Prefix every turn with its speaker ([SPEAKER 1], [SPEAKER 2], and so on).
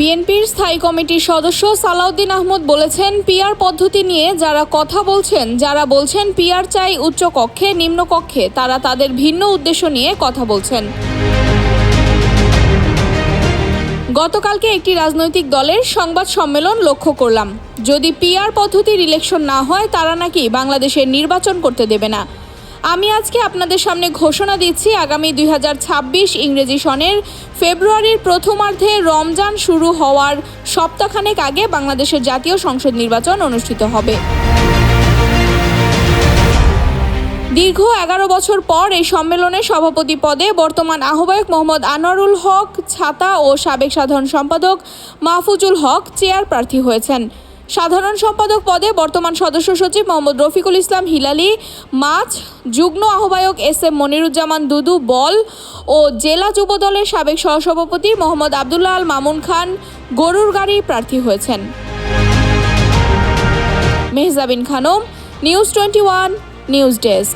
[SPEAKER 1] বিএনপির স্থায়ী কমিটির সদস্য সালাউদ্দিন আহমদ বলেছেন, পিআর পদ্ধতি নিয়ে যারা কথা বলছেন, যারা বলছেন পিআর চাই উচ্চ কক্ষে, নিম্ন কক্ষে, তারা তাদের ভিন্ন উদ্দেশ্য নিয়ে কথা বলছেন। গতকালকে একটি রাজনৈতিক দলের সংবাদ সম্মেলন লক্ষ্য করলাম। যদি পিআর পদ্ধতির ইলেকশন না হয়, তারা নাকি বাংলাদেশের নির্বাচন করতে দেবে না। আমি আজকে আপনাদের সামনে ঘোষণা দিচ্ছি, আগামী দুই হাজার ছাব্বিশ ইংরেজি সনের ফেব্রুয়ারির প্রথমার্ধে রমজান শুরু হওয়ার সপ্তাহখানেক আগে বাংলাদেশের জাতীয় সংসদ নির্বাচন অনুষ্ঠিত হবে। দীর্ঘ এগারো বছর পর এই সম্মেলনে সভাপতি পদে বর্তমান আহ্বায়ক মোহাম্মদ আনোয়ারুল হক ছাতা ও সাবেক সাধারণ সম্পাদক মাহফুজুল হক চেয়ার প্রার্থী হয়েছেন। সাধারণ সম্পাদক পদে বর্তমান সদস্য সচিব মোহাম্মদ রফিকুল ইসলাম হিলালি মাছ যুগ্ম আহ্বায়ক এস এম মনিরুজ্জামান দুদু বল ও জেলা যুব দলের সাবেক সহসভাপতি মোহাম্মদ আবদুল্লাহ আল মামুন খান গরুর গাড়ি প্রার্থী হয়েছেন। Mehjabin Khanam, news twenty one, news desk.